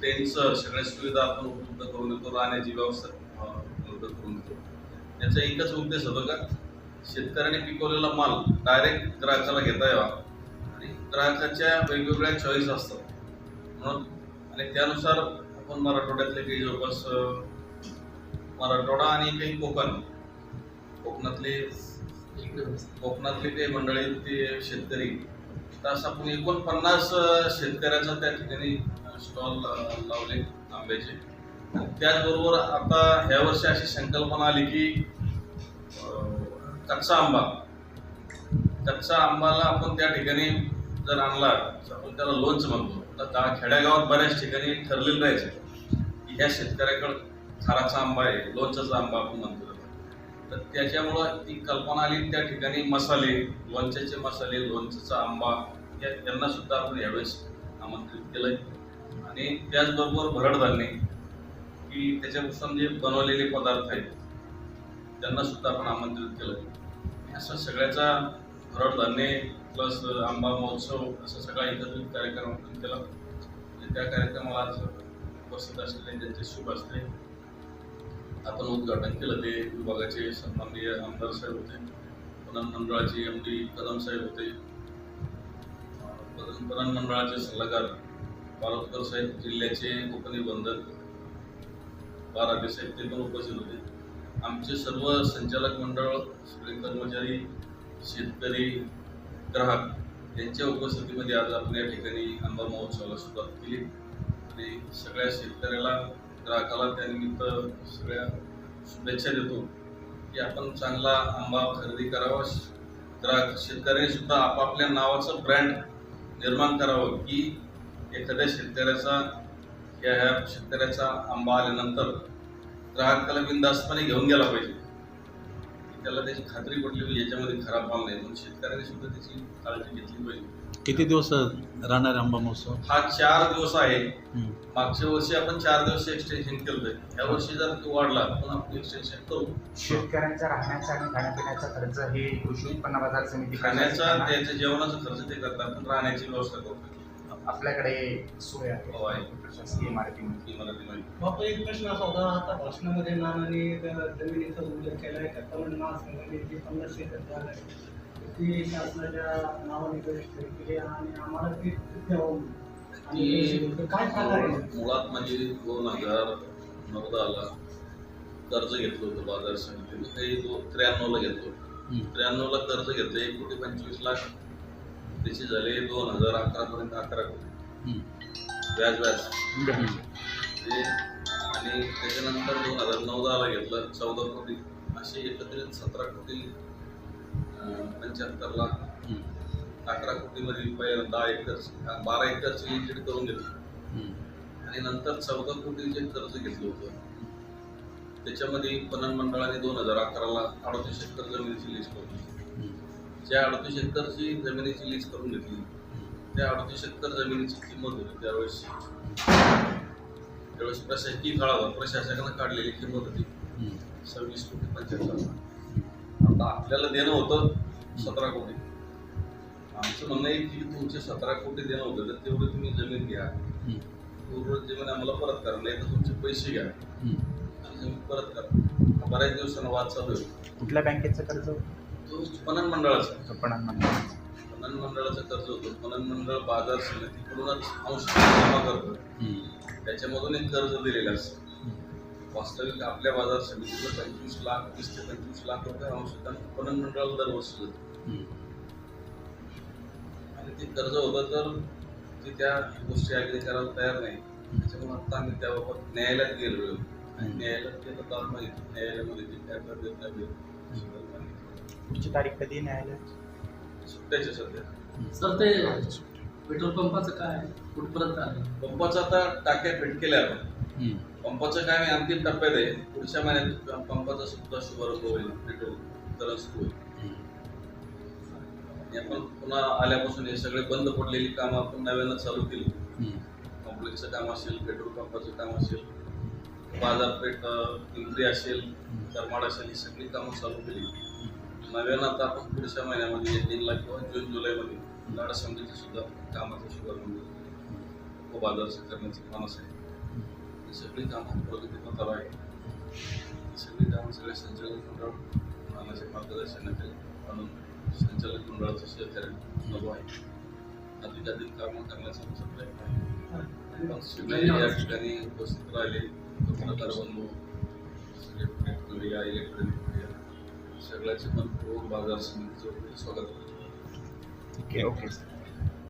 ट्रेनचं सगळ्या सुविधा आपण उपलब्ध करून देतो राहण्याची व्यवस्था उपलब्ध करून देतो. याचा एकच उद्देश होतो का? शेतकऱ्याने पिकवलेला माल डायरेक्ट ग्राहकाला घेता यावा. आणि ग्राहकाच्या वेगवेगळ्या चॉईस असतात. म्हणून आणि त्यानुसार आपण मराठवाड्यातले काही जवळपास मराठवाडा आणि काही कोकण कोकणातले कोकणातले काही मंडळी ते शेतकरी तर असं आपण एकोणपन्नास शेतकऱ्याचा त्या ठिकाणी स्टॉल लावले आंब्याचे. त्याचबरोबर आता ह्या वर्षी अशी संकल्पना आली की कच्चा आंबा. कच्चा आंबाला आपण त्या ठिकाणी जर आणला तर आपण त्याला लोणचं म्हणतो. तर गा खेड्यागावात बऱ्याच ठिकाणी ठरलेलं राहायचं. की ह्या शेतकऱ्याकडं खाराचा आंबा आहे लोणचाचा आंबा आपण म्हणतो. तर त्याच्यामुळं ती कल्पना आली त्या ठिकाणी मसाले लोणच्याचे मसाले लोणच्याचा आंबा या यांना सुद्धा आपण यावेळेस आमंत्रित केलं आहे आणि त्याचबरोबर भरड धान्य की त्याच्यापासून जे बनवलेले पदार्थ आहेत त्यांना सुद्धा आपण आमंत्रित केलं असं सगळ्याचा भरड धान्य प्लस आंबा महोत्सव असा सगळा एकत्रित कार्यक्रम आपण केला. आणि त्या कार्यक्रमाला आज उपस्थित असलेले त्यांचे शुभ असते आपण उद्घाटन केलं ते विभागाचे सन्माननीय आमदार साहेब होते पणन मंडळाचे एम डी कदम साहेब होते पणन मंडळाचे सल्लागार पारोतकर साहेब जिल्ह्याचे उपनिबंधक बाराबे साहेब ते पण उपस्थित होते. आमचे सर्व संचालक मंडळ सगळे कर्मचारी शेतकरी ग्राहक यांच्या उपस्थितीमध्ये आज आपण या ठिकाणी आंबा महोत्सवाला सुरुवात केली. आणि सगळ्या शेतकऱ्याला ग्राहकाला त्यानिमित्त सगळ्या शुभेच्छा देतो की आपण चांगला आंबा खरेदी करावा. ग्राहक शेतकऱ्यांनी सुद्धा आपापल्या नावाचं ब्रँड निर्माण करावं की एखाद्या शेतकऱ्याचा या ह्या शेतकऱ्याचा आंबा आल्यानंतर ग्राहकाला बिंदास्तपणे घेऊन गेला पाहिजे. त्याला त्याची खात्री पडली पाहिजे याच्यामध्ये खराब माल नाही. म्हणून शेतकऱ्याने सुद्धा त्याची काळजी घेतली पाहिजे. किती दिवस राहणार आंबा महोत्सव? हा चार दिवस आहे. हम्म. मागच्या वर्षी आपण चार दिवस एक्सटेन्शन केलं ह्या वर्षी जर तो वाढला पण आपण एक्सटेन्शन करू. शेतकऱ्यांचा राहण्याचा आणि खाण्यापिण्याचा खर्च हे कृषी उत्पन्न बाजार समिती खाण्याचा त्याच्या जेवणाचा खर्च ते करतात. पण राहण्याची व्यवस्था करतो आपल्याकडे सोय हो, आहे. आहे प्रशासकीय इमारतीमध्ये. इमारतीमध्ये. बापू एक प्रश्न असा होता आता भाषणामध्ये नानांनी त्या जमिनीचा उल्लेख केला आहे त्या पण महासंघाने जी पन्नास एकर जागा आहे ती शासनाच्या नावाने रजिस्टर केली आणि आम्हाला ती द्यावं म्हणून. आणि ते काय प्रकार आहे मुळात म्हणजे दोन हजार नऊदाला कर्ज घेतलं होतं बाजार समितीने काही दोन त्र्याण्णवला घेतलं. त्र्याण्णवला कर्ज घेतलं एक कोटी पंचवीस लाख त्याचे झाले दोन हजार अकरापर्यंत अकरा कोटी. व्याज व्याज. ते आणि त्याच्यानंतर दोन हजार नऊ दहाला घेतलं चौदा कोटी असे एकत्रित सतरा कोटी पंच्याहत्तर लाख हम्म. अकरा कोटीमध्ये पहिल्यांदा दहा एकर बारा एकरची करून घेतली. आणि नंतर चौदा कोटीचे कर्ज घेतलं होतं त्याच्यामध्ये पणन मंडळाने दोन हजार अकराला अडतीस एकर जमिनीची लीज करून. ज्या अडतीस एकरची जमिनीची लीज करून घेतली त्या अडतीस एकर जमिनीची किंमत होती त्यावेळेस त्यावेळेस प्रशासकीय काळावर प्रशासकानं काढलेली किंमत होती. सव्वीस कोटी पंच्याहत्तर. आता आपल्याला देणं होतं सतरा कोटी. आमचं म्हणणं आहे की तुमचे सतरा कोटी देणं होतं तर तेवढं तुम्ही जमीन घ्या. उर्वरित जमीन आम्हाला परत करा नाही तर तुमचे पैसे घ्या. आणि जमीन परत करा. बऱ्याच दिवसानं वाद चालू आहे. कुठल्या बँकेचं कर्ज तो पणन मंडळाचा. पणन मंडळ पणन मंडळाचं कर्ज होतं. पणन मंडळ बाजार समितीकडूनच अंश जमा करतं. त्याच्यामधून एक कर्ज दिलेलं असतं. वास्तविक आपल्या बाजार समितीला पंचवीस लाख वीस ते पंचवीस लाख रुपये अंशदान पणन मंडळाला दरवर्षी जातं. आणि ते कर्ज होतं तर ते त्या गोष्टी अगदी करायला तयार नाही. त्याच्यामुळे आता आम्ही त्याबाबत न्यायालयात गेलो आणि न्यायालयात गेलं तर इथं न्यायालयामध्ये जे काय कर देत नाही सगळं मान्य. पुढची तारीख कधी न्यायालयात? सुट्ट्याचे सध्या. सर ते पेट्रोल पंपाचं काय कुठपर्यंत आहे? पंपाचं आता टाक्या फिट केल्या आपण. पंपाचं काय मी अंतिम टप्प्यात आहे. पुढच्या महिन्यात पंपाचा सुद्धा शुभारंभ होईल. पेट्रोल वितरण सुरू होईल. आपण पुन्हा आल्यापासून हे सगळे बंद पडलेली कामं आपण नव्यानं चालू केली. कॉम्प्लेक्सचं काम असेल पेट्रोल पंपाचं काम असेल बाजारपेठ पिंपरी असेल करमाड असेल ही सगळी कामं चालू केली. नव्यानं आता आपण पुढच्या महिन्यामध्ये एंडिंगला किंवा जून जुलैमध्ये लाडा समितीचं सुद्धा कामाचा शुभारंभ व बाजारचं करण्याचं मानस आहे ही सगळी कामं प्रगतीपथाला चालू आहे ही सगळी कामं सगळ्या संचालक मंडळ मानाच्या मार्गदर्शनाखाली म्हणून संचालक मंडळाचं सहकार्य चालू आहे अधिकाधिक कामं करण्याचा आमचा प्रयत्न आहे सगळे या ठिकाणी उपस्थित राहिले पत्रकार बंधू सगळे प्रिंट मीडिया इलेक्ट्रॉनिक मीडिया सगळ्याचे पण बाजार समितीचं स्वागत करतो ओके ओके